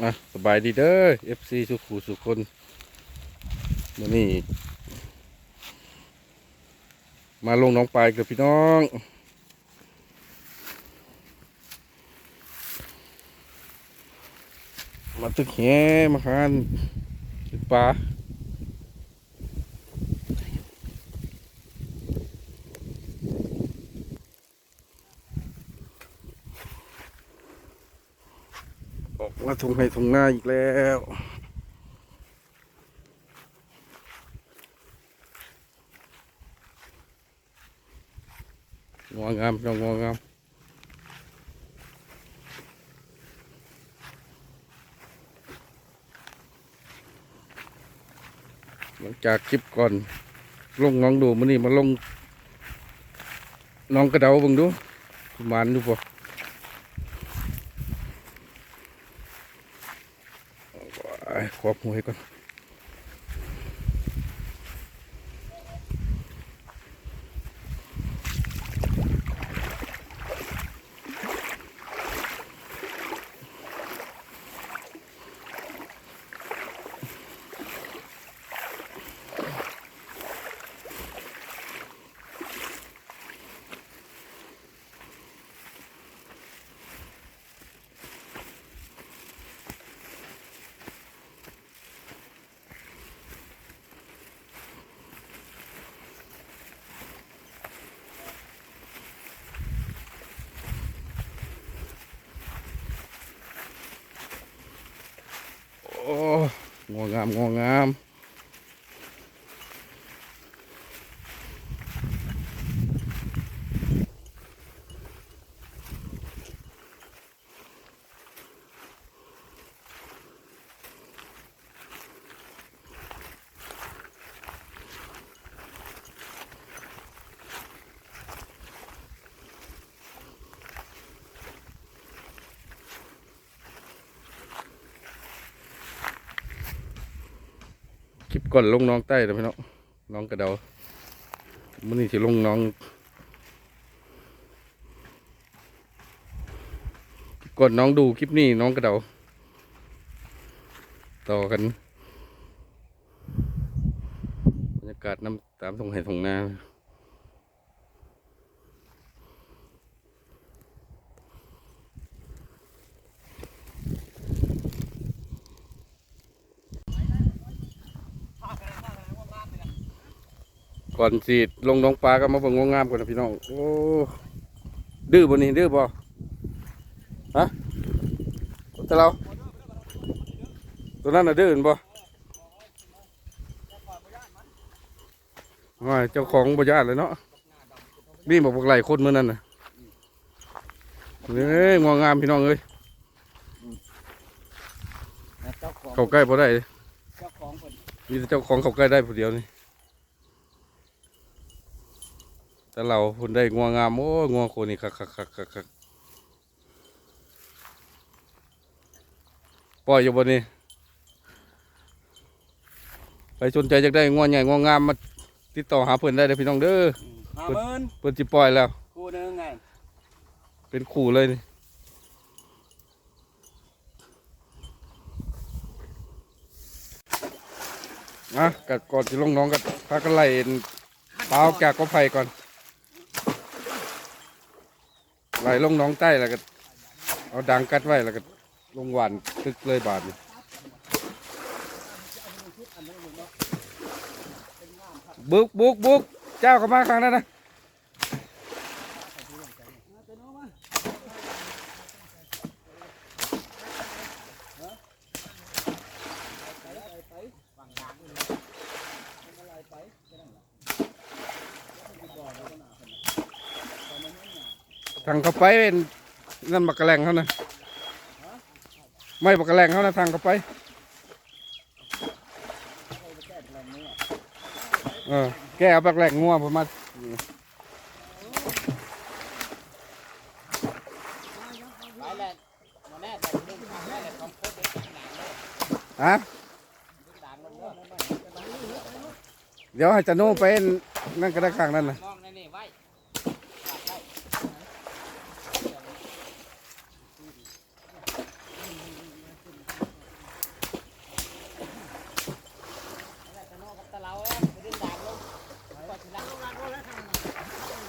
อะสบายดีเด้อ FC สุขูสุคนวันนี้ มาลงน้องปลายกับพี่น้อง มาตึกแหมาคันตึกปลา ออกมาทงให้ทงหน้าอีกแล้วงวงามน้องงวงามหลังจากคลิปก่อน ลงน้องดูมันนี่มาลงน้องกระเดาบังดูประมาณดูป่ ขอบหวยก่อน โอ้ งองามงองาม ก่อนลงน้องใต้เลยพี่น้องน้องกระเดามันนี่สิลงน้องก่อนน้องดูคลิปนี้น้องกระเดา ต่อกันบรรยากาศน้ำตามทงไห่ทงนา ก่อนสีดลงน้องปลาก็มาเบิ่งงวงามก่อนนะพี่น้องโอ้ดื้อบ่นี่ดื้อบ่ฮะตัวเราตัวนั้นน่ะดื้อเห็นบ่ว่าเจ้าของบ่ญาติเลยเนาะนี่บอกบอกไหลคนเมื่อนั้นน่ะเอ้ยงวงามพี่น้องเอ้ยเจ้าของเข้าใกล้บ่ได้เจ้าของเพิ่นมีแต่เจ้าของเข้าใกล้ได้ผู้เดียวนี่ แต่เราคนได้งวงามโอ้ยงวโคนี่คักคักคักคักคักปล่อยอยู่บนนี้ใครสนใจอยากได้งวใหญ่งวงามมาติดต่อหาเพื่อนได้เลยพี่น้องเด้อห้าหมื่นเพื่อนจิปล่อยแล้วคู่หนึงไงเป็นขู่เลยนี่อะกัดก่อนจะลงน้องกัดพากันไล่เปล่าแกกก็ไผ่ก่อน ไหลลงน้องใต้แล้วก็ เอาดังกัดไว้แล้วก็ลงหวานตึกเลยบาทนี่บุกบุกบุกเจ้าเข้ามาข้างนั้นนะ ทางเขาไปเป็นนั่นบักกะแลงเขานะไม่บักกะแลงเขานะทางเขาไปเออแกเอาบักกะแลงงัวผมมาฮะเดี๋ยวให้จะโน่ไปนั่นก็ได้ข้างนั่นนะ มองในนี่ไว้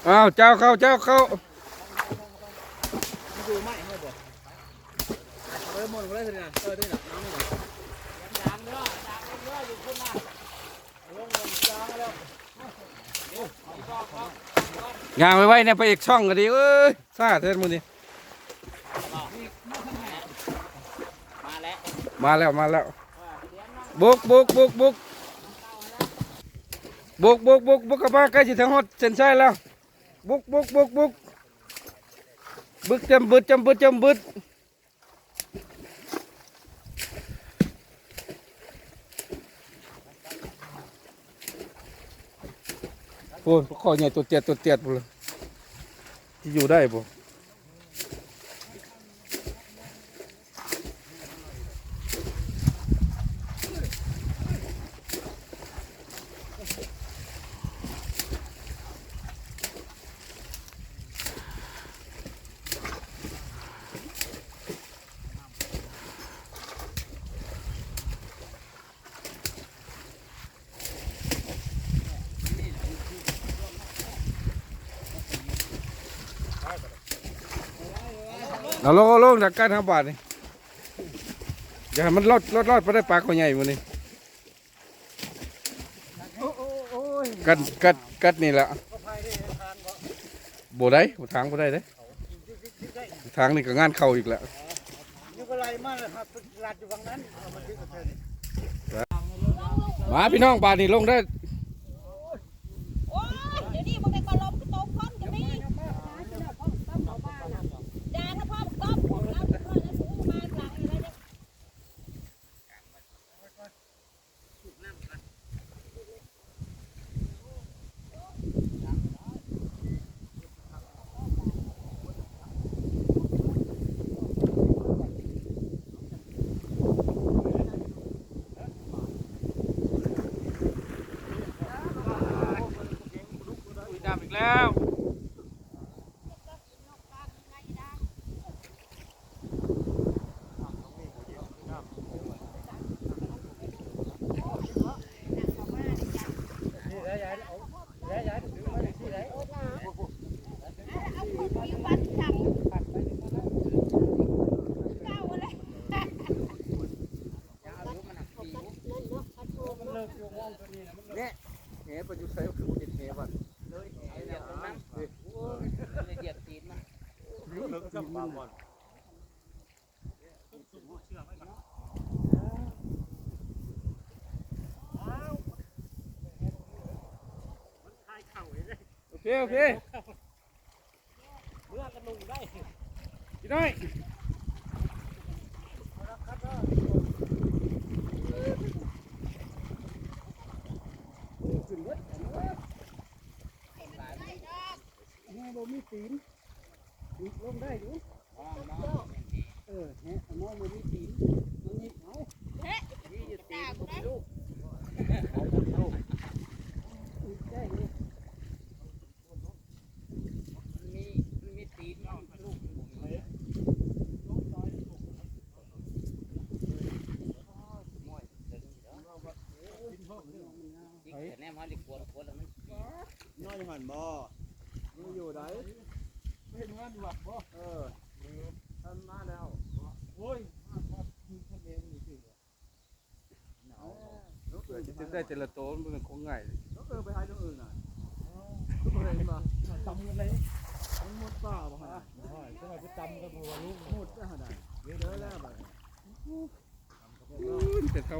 อ้าวเจ้าเข้าเจ้าเข้าดูไม่ให้บ่เอาไปหมดก็ได้สินะเออได้นะน้ำนี่นะยางเด้อยางเด้ออยู่ขึ้นมาลงลงยางแล้วนี่เอางไว้ไว้เนี่ยไปอีกช่องก็ดีเอ้ยซาเท่มือนี่มาแล้วมาแล้วมาแล้วบุกบุกบุกบุกบุกบุกบุกบุกกลับมาใกล้จะถึงฮอดเส้นชัยแล้ว บุกบุกบุกบุกบึกจำบึดจำบึดจำบึดโอ้ยข้อใหญ่ตัวเตียดตัวเตียดหมดเลยที่อยู่ได้บ่ เอาลงลงจากการทำบาทนี่อย่าให้มันรอดรอดรอดไปได้ปลาข้อใหญ่มันนี่กัดกัดกัดนี่แหละโบได้บ่ทางบ่ได้เด้ทางนี่ก็งานเข้าอีกแล้วอยู่กไรมากเลยครับลัดอยู่ฝั่งนั้นมาที่กระมาพี่น้องบาทนี่ลงได้ โอ้ยเดี๋ยวนี้มันเป็นกระลมกระโตกคนก็มีด่านะพ่อต้อมผมแล้วพ่อแล้วสูงมาหลังอะไรเนี่ย ดำอีกแล้ว เอาคุณมีวันจังเก้าอะไร เฮ้ประยุทธ์ใช้คือเห็ดเฮ้บัด เลยเอาเดี๋ยวตรงนั้นโอ้ยเลยเหยียบตีนมัน โอ เคโอเคเมื่อกระนุงได้พี่น้อยแม่บ่มีตีนลงได้อยู่เออแม่มองบ่มีตีนมันนี่เอา เฮ้ย นี่อยู่ตี ด่าน กู บ่ นะ มีลูกได้เลยมันมีมันมีตีนมันลูกมันบ่มีม้อยเดี๋ยวนี้เด้อ ยิงแต่แนมเฮาดิกวนกวนแล้วมันน้อยหันบ่นี่อยู่ไหนเห็นงานหลับบ่เออทำมาแล้วโอ้ยมาครับมีคนเองนี่สิเกิดจะได้แต่ละโตมันเป็นของง่ายแล้วเออไปหาตัวอื่นน่ะทุกคนเห็นบ่จำกันเลยมันหมดป่าบ่ฮะใช่ก็ไปจำกันบ่ว่าลูกหมดจะหาได้เยอะแล้วบัดแต่เท่า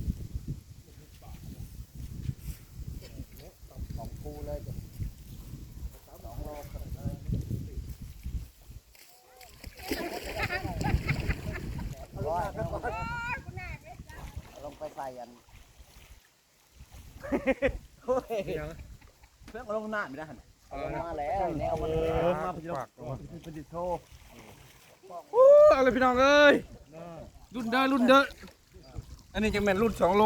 ไปใส่อันเฮ้ยเพื่อนก็ลงหน้าไม่ได้หันลงมาแล้วแนวมันลงมาพอดีปากเป็นดิโทโอ้อะไรพี่น้องเอ้ยรุ่นเด้อรุ่นเด้ออันนี้จะเป็นรุ่นสองโล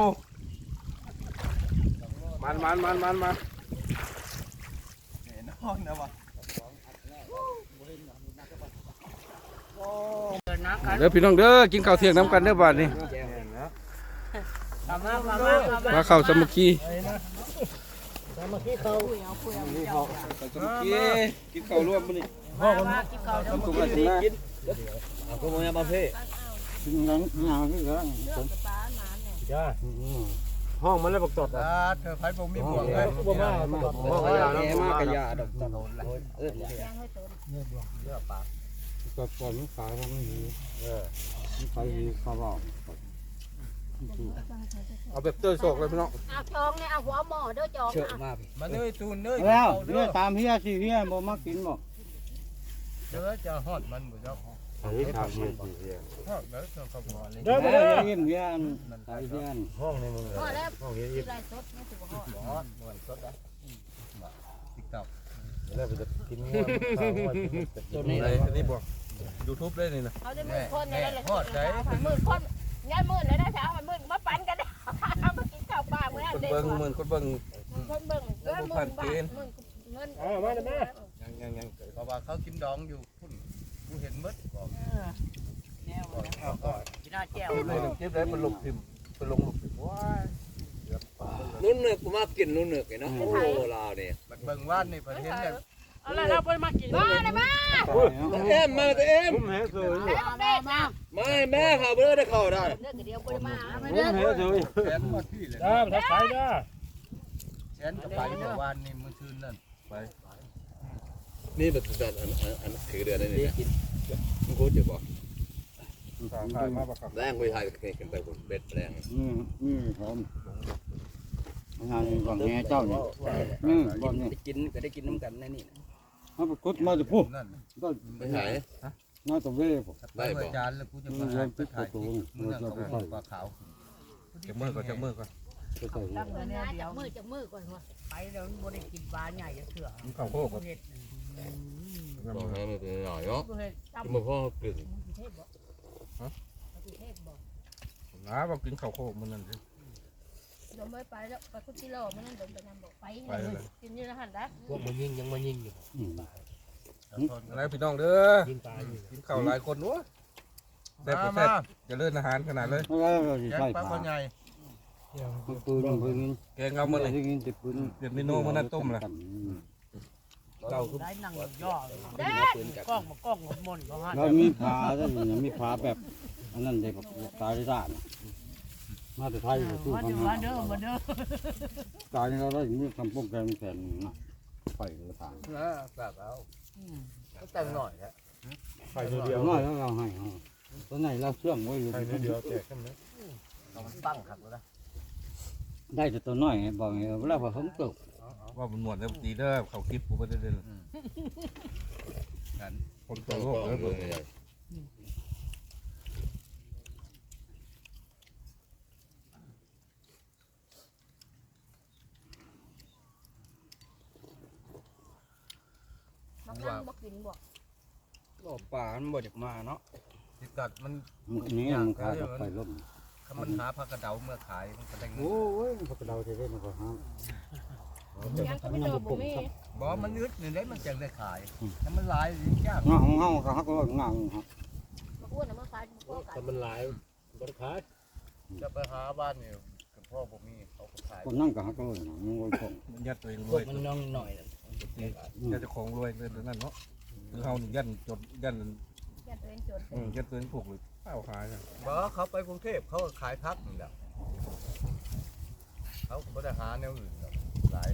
มันมันมันมันมาเห็นห้องนะวะเด้อพี่น้องเด้อกินข้าวเที่ยงน้ำกันเด้อบ้านนี้ทำ มาทำมาทำมามาข้าวสามัคคีสามัคคีเขาสามัคคีกินข้าวร่วมมื้อนี้พ่อคนมากินข้าวทำตุ้มมาถึงนะเอาก็มวยมาเพ่ถึงนั้นงานที่เหลือจ้าห้องมันเลยบอกตดอ่าเธอไฟผมมีบ่วงเลยบ่มาห้องกระยาเนาะมากระยาดอกตลดเออก็ปล่อยมันขายมันไม่มีเออมันขายดีเขาบอก เอาแบบเตยโศกเลยพี่น้องเอาจองเนี่ยเอาหัวหม้อเด้อจองเชื่ออะมามาเลยตูนเลยแล้วเนี่ยตามเฮียสิเฮียบ่มากินบ่เด้อจะฮอดมันบ่เจ้าอันนี้ถามเฮียสิเฮียฮอดแล้วเขาก็บ่เลยเด้อเด้อเฮียเฮียขายเฮียห้องในมึงพอแล้วที่ไรสดไม่ถือว่าพอฮอดบ่สดอะติ๊กต็อกแล้วจะกินงัวตัวนี้เลยอันนี้บอกยูทูบได้นี่นะเขาจะมือคนเนี่ยเลยมือคน ย้ายมือเลยได้เช้ามันมือมาปั่นกันได้เอามากินข้าวปลาเมื่อคนเด็กเบิ้งหมื่นคนเบิ้งคนเบิ่งเออมือบาทเงินเอามาเลยแม่ยังยังยังเพราะว่าเขากินดองอยู่พุ่นกูเห็นมดบอกแนวกินหน้าแก้วเลยคลิปได้เป็นลงพิมพ์เป็นลงลงพิมพ์ว้ายนุ่นเนือกกูมากินนุ่นเนือกไอ้เนาะโอ้โหลาวเนี่ยบัดเบิ่งว่านนี่ประเทศเนี่ย อะไรเราไปมากินมาเลยมาเอ็มมาเอ็มผมเห็นเลยเด็มามาให้แม่เขาเบอร์ได้เข้าได้เด็กเดียวไปมาไม่ผมได้เห็นเลยแสนมดที่เลยจ้าถ้าขายได้แสนกับไปเมื่อวานนี่มือคืนนั่นไปนี่แบบแบบอันอันอันคือเดือนนี้เนี่ยมึงโคตรเจะบอกถ่ายถ่ายมาปะแรงไปไทยกันไปบนเบ็ดแรงอืมอืมผมงานก่อนแง่เจ้าเนี่ยอืมบ่นี่ยกินก็ได้กินน้ำกันนั่นนี่ เฮาไปกดมาจะพูดนั่นก็ไม่ใช่น่าจะเว้บ่ได้บ่ จานแล้วกูจะมาหาไปถ่ายคลิปมึงนั่นก็บอกปลาขาวจะมือก่อนจะมือก่อนก็ใส่ตั้งเงินเนี่ยนะเดียจากวมือจากมือก่อนวะไปแล้วบ่ได้กินปลาใหญ่จะเถื่อกินข้าวโพดก่อนเห็ดบอกให้มันเป็นหน่อยเนาะเห็ดจำที่มึงพ่อกลึงเทพบอกเทพบอกนะบอกกินข้าวโพดมันนั่นสิ เดี๋ยวไม่ไปแล้วไปคุกิโลมันนั่นเดินไปนั่นบอกไปไปเลย กินนี่นะหันได้พวกมันยิงยังมายิงอยู่อืม อะไรพี่น้องเด้อยิงตายอยู่กินข้าวหลายคนวะแซ่บมาแซ่มาบจะเลื่อนอาหารขนาดเลยเพราะว่าเราสิแกงใส่ปลาผ้าคนใหญ่มันปืนมันปืนแกงเอามาเลยที่กินติดปืนเดี๋ยวเมนูมันน่าต้มละเก่าได้นั่งย่อเด็ดกล้องมากล้องหมดมนก็ฮะแล้วมีผ้าด้วยนะมีผ้าแบบอันนั้นเด็กตายได้นะ มาแต่ไทยสู้มากัเด้นอมาเด้อมาเด้อตายเราได้มีคำป้องกันแสนนะไปกระถางนะแบบเอาแต่งหน่อยแหละไปเดียวน้อยแล้วเราให้ตัวไหนเราเชื่องไว้อยู่เดียวแตกกันไหมต้องตั้งขัดแล้วได้แต่ตัวน้อยบอกไงเวลาพอผมตกว่ามันหนวดแล้วตีเด้อเขาคลิปกูไม่ได้เด่นกันคนตัต้วองโลกกองเลย มือใหญ่บางครั้งบอกกินบอกก็ป่ามันบ่จากมาเนาะที่กัดมันนี่มันขาดไปล้มถ้ามันหาผักกระเดาเมื่อขายมันก็ได้เงินโอ้ยพวกเราจะได้มันก็ห้ามยังก็ไม่โดนบุ้มีบอกมันยึดนี่ได้มันจังได้ขายถ้ามันหลายยากงาของเฮาก็ฮักก็งาของเฮามาอ้วนนะมาขายพวกกันถ้ามันหลายบริขารจะไปหาบ้านนี่กับพ่อผมมีเขาก็ขายคนนั่งก็ฮักก็เลยมันก็คงมันยัดตัวเองรพววกยมันน้องหน่อย ยัดจะของรวยเลยนั่นเนาะคือเขายันจดยันแกตัวเองจนยัดตัวเองผูกเลยเป้าขายบอกเขาไปกรุงเทพเขาก็ขายพักนี่แหละเขาก็ไม่ได้หาแนวอื่นหรอกหลาย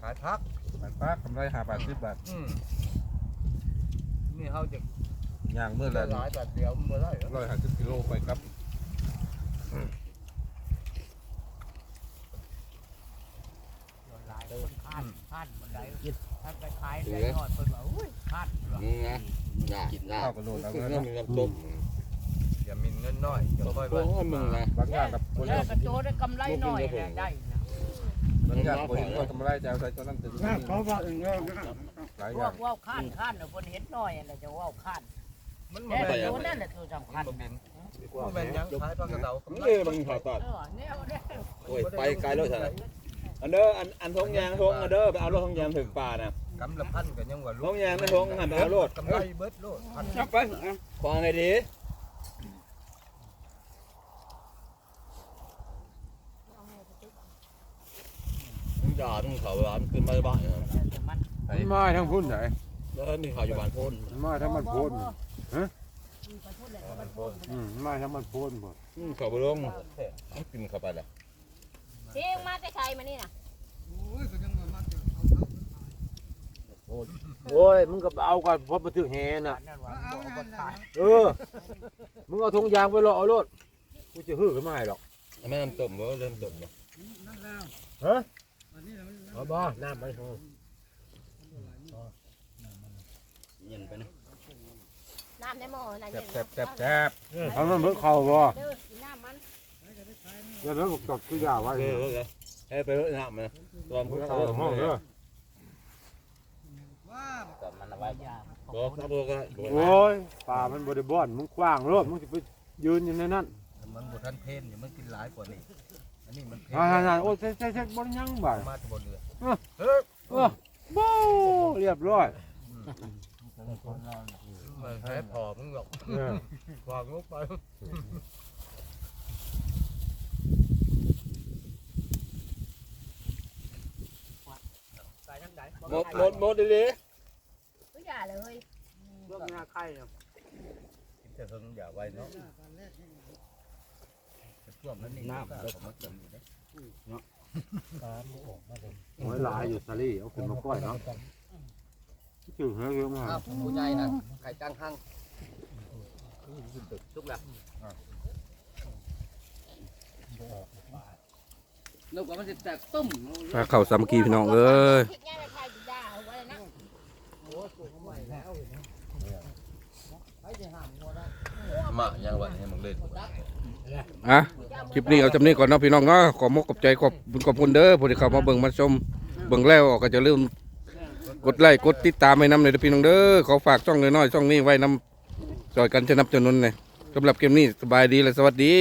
ขายพัก บาทป้ากำไรหาบาทสิบบาทอืมนี่เขาจะย่างเมื่อไรหลายบาทเดียวเมื่อไรร้อยห้าสิบกิโลไปครับ หลายคนคาดคาดบันไดถ้าไปขายได้ยอดเพิ่นว่าอุ้ยคาดเหรอมึงนะน่ากินน่าข้าวกระโดดแล้วคือนะมีน้ำต้มอย่ามีเงินน้อยอย่าค่อยโอ้ว่ายมึงนะบางอย่างกับคนแล้วกระโจได้กำไรหน่อยได้นะบางอย่างคนเห็นก็ทำไรจะเอาใส่ตัวนั้นถึงงาเขาว่าเองก็หลายอพวย่างกว่าวคาดคาดเนาะคนเห็นน้อยอะไรจะว่าวคาดมันแต่ไม่ได้ตัวนั่นแหละตัวสำคัญมันบินแม่นยังขายปลากระเตานี่มันผ่าตัดเออเนี่ยเนี่ยโอ้ยไปไกลแล้วใช่ไหม อันเด้ออันอันทงยางทงอันเด้อไปเอารถทงยางถึงป่านะกำละพันกันยังว่าทงยางไม่ทงหันไปเอารถกำไรเบิดโลดพันจับไปอะควางไงดีมึงด่ามึงเขาร้านขึ้นมาบ้านนะมันมาทั้งพุ่นไหนแล้วนี่เขาอยู่บ้านพ้นมันมาทั้งมันโพนฮะอืมมาทั้งมันโพนหมดอืมเขาไปลงเอากินเข้าไปแล้ว เสียงมาแต่ใครมานี่น่ะโอ้ยมึงก็เอาก่อนพอมาถึงแหน่ะ เออ มึงเอาธงยางไปรอเอารถกูจะฮื้อขึ้นมาให้หรอกแม่น้ำต้มเว้ยเริ่มต้มแล้วเอาบ่น้ำมันเย็นไปนะน้ำในหม้อน่ะแซ่บแซ่บแซ่บเอามันเพิ่งเข้าบ่ เด้อกินน้ำมัน เดี๋ยวเราบอกจดคือยาไว้เออเออให้ไปรถน้ำนะตอนเพิ่เพิ่งงเข้าเข้าห้องเด้อกับมันเอาไว้บอกครับบอกก็โอ้ยป่ามันบริบอนมึงกว้างรถมึงจะไปยืนอยู่ในนั้นมันบ่ทันเพนอยู่มันกินหลายกว่านี้อันนี้มันเพนอ่าๆๆโอ้ยเซ็ตๆๆบ่ได้ยังบ่ามาจะบ่เดือดบู๊เรียบร้อยมันแพ้พอมึงหรอกเออวางลงไป หมดหมดหมดดีก็อย่าเลย เรื่องงาไข่น่ะกินแต่เพิ่งอย่าไว้เนาะช่วงนั้นนี่น้ำก็มาเกิดอยู่นะโอ้ยลายอยู่ซาลี่เอาขึ้นมาปล่อยเนาะชื่อเฮ้ยเยอะมากผู้ใหญ่นะไข่จังหั่งทุกแล้วนึกว่ามันจะแตกตุ้มพาเข้าสามัคคีพี่น้องเอ้ย มายังวันนี้มึงเล่นอะคลิปนี้เอาจำนี้ก่อนเนาะพี่น้องเนาะขอมกขอบใจขอบคุณขอบคุณเด้อผู้ที่เข้ามาเบิ่งมาชมเบิ่งแล้วก็จะลืมกดไลค์กดติดตามให้นำเลยพี่น้องเด้อขอฝากช่องน้อยๆช่องนี้ไว้นำจอยกันจะนับจำนวนเลยสำหรับเกมนี้สบายดีและสวัสดี